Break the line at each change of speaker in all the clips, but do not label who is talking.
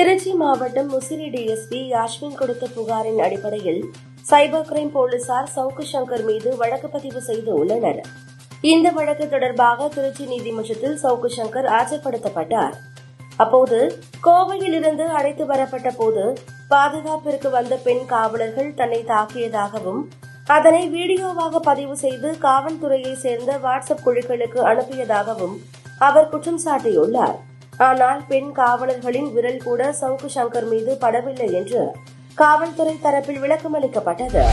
திருச்சி மாவட்டம் முசிறி டிஎஸ்பி யாஸ்மின் கொடுத்த புகாரின் அடிப்படையில் சைபர் கிரைம் போலீசார் சவுக்கு சங்கர் மீது வழக்கு பதிவு செய்து உள்ளனர். இந்த வழக்கு தொடர்பாக திருச்சி நீதிமன்றத்தில் சவுக்கு சங்கர் ஆஜர்படுத்தப்பட்டார். அப்போது கோவையில் இருந்து அழைத்து வரப்பட்ட போது பாதுகாப்பிற்கு வந்த பெண் காவலர்கள் தன்னை தாக்கியதாகவும் அதனை வீடியோவாக பதிவு செய்து காவல்துறையை சேர்ந்த வாட்ஸ்அப் குழுக்களுக்கு அனுப்பியதாகவும் அவர் குற்றம் சாட்டியுள்ளார். ஆனால் பெண் காவலர்களின் விரல் கூட சவுக்கு சங்கர் மீது படவில்லை என்று காவல்துறை தரப்பில் விளக்கமளிக்கப்பட்டது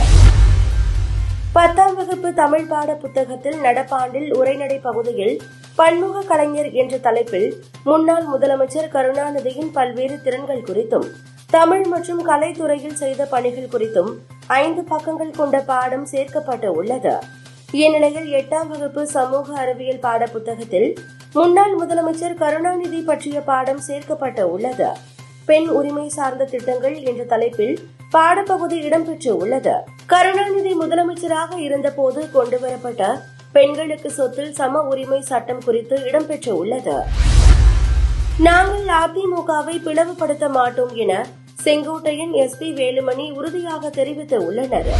பத்தாம் வகுப்பு தமிழ் பாட புத்தகத்தில் நடப்பாண்டில் உரைநடை பகுதியில் பன்முக கலைஞர் என்ற தலைப்பில் முன்னாள் முதலமைச்சர் கருணாநிதியின் பல்வேறு திறன்கள் குறித்தும் தமிழ் மற்றும் கலைத்துறையில் செய்த பணிகள் குறித்தும் ஐந்து பக்கங்கள் கொண்ட பாடம் சேர்க்கப்பட்டு உள்ளது. இந்நிலையில் எட்டாம் வகுப்பு சமூக அறிவியல் பாட புத்தகத்தில் முன்னாள் முதலமைச்சர் கருணாநிதி பற்றிய பாடம் சேர்க்கப்பட்டு உள்ளது. பெண் உரிமை சார்ந்த திட்டங்கள் என்ற தலைப்பில் பாடப்பகுதி இடம்பெற்று உள்ளது. கருணாநிதி முதலமைச்சராக இருந்தபோது கொண்டுவரப்பட்ட பெண்களுக்கு சொத்தில் சம உரிமை சட்டம் குறித்து இடம்பெற்று உள்ளது. நாங்கள் அதிமுகவை பிளவுபடுத்த மாட்டோம் என செங்கோட்டையன் எஸ் பி வேலுமணி உறுதியாக தெரிவித்து உள்ளனர்.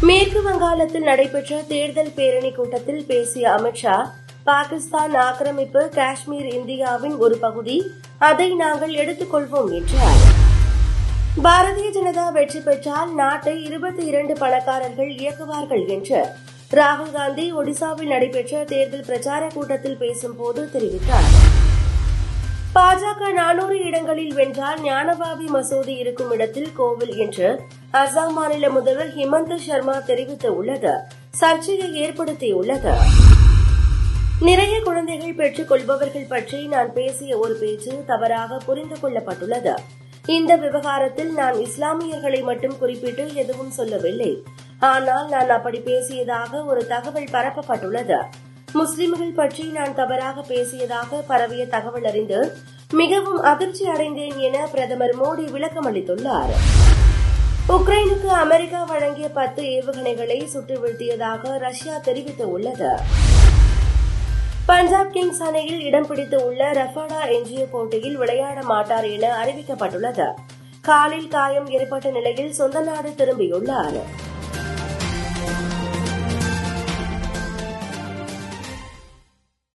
மேற்கு வங்காளத்தில் நடைபெற்ற தேர்தல் பேரணி கூட்டத்தில் பேசிய அமித்ஷா பாகிஸ்தான் ஆக்கிரமிப்பு காஷ்மீர் இந்தியாவின் ஒரு பகுதி. அதை நாங்கள் எடுத்துக்கொள்வோம் என்றார். பாரதிய ஜனதா வெற்றி பெற்றால் நாட்டை இருபத்தி இரண்டு பணக்காரர்கள் இயக்குவார்கள் என்று ராகுல் காந்தி ஒடிசாவில் நடைபெற்ற தேர்தல் பிரச்சார கூட்டத்தில் பேசும்போது தெரிவித்தார். பாஜக நானூறு இடங்களில் வென்றால் ஞானபாபி மசூதி இருக்கும் இடத்தில் கோவில் என்று அசாம் மாநில முதல்வர் ஹிமந்த சர்மா தெரிவித்துள்ளது. சர்ச்சையை ஏற்படுத்தியுள்ளது. நிறைய குழந்தைகள் பெற்றுக் கொள்பவர்கள் பற்றி நான் பேசிய ஒரு பேச்சு தவறாக புரிந்து கொள்ளப்பட்டுள்ளது. இந்த விவகாரத்தில் நான் இஸ்லாமியர்களை மட்டும் குறிப்பிட்டு எதுவும் சொல்லவில்லை. ஆனால் நான் அப்படி பேசியதாக ஒரு தகவல் பரப்பப்பட்டுள்ளது. முஸ்லிம்கள் பற்றி நான் தவறாக பேசியதாக பரவிய தகவல் அறிந்து மிகவும் அதிர்ச்சி அடைந்தேன் என பிரதமர் மோடி விளக்கமளித்துள்ளார் உக்ரைனுக்கு அமெரிக்கா வழங்கிய பத்து ஏவுகணைகளை சுட்டு வீழ்த்தியதாக ரஷ்யா தெரிவித்துள்ளது. பஞ்சாப் கிங்ஸ் அணியில் இடம் பிடித்து உள்ள ரஃபாடா எஞ்சிய போட்டியில் விளையாட மாட்டார் என அறிவிக்கப்பட்டுள்ளது. காலில் காயம் ஏற்பட்ட நிலையில் சொந்த நாடு திரும்பியுள்ளார்.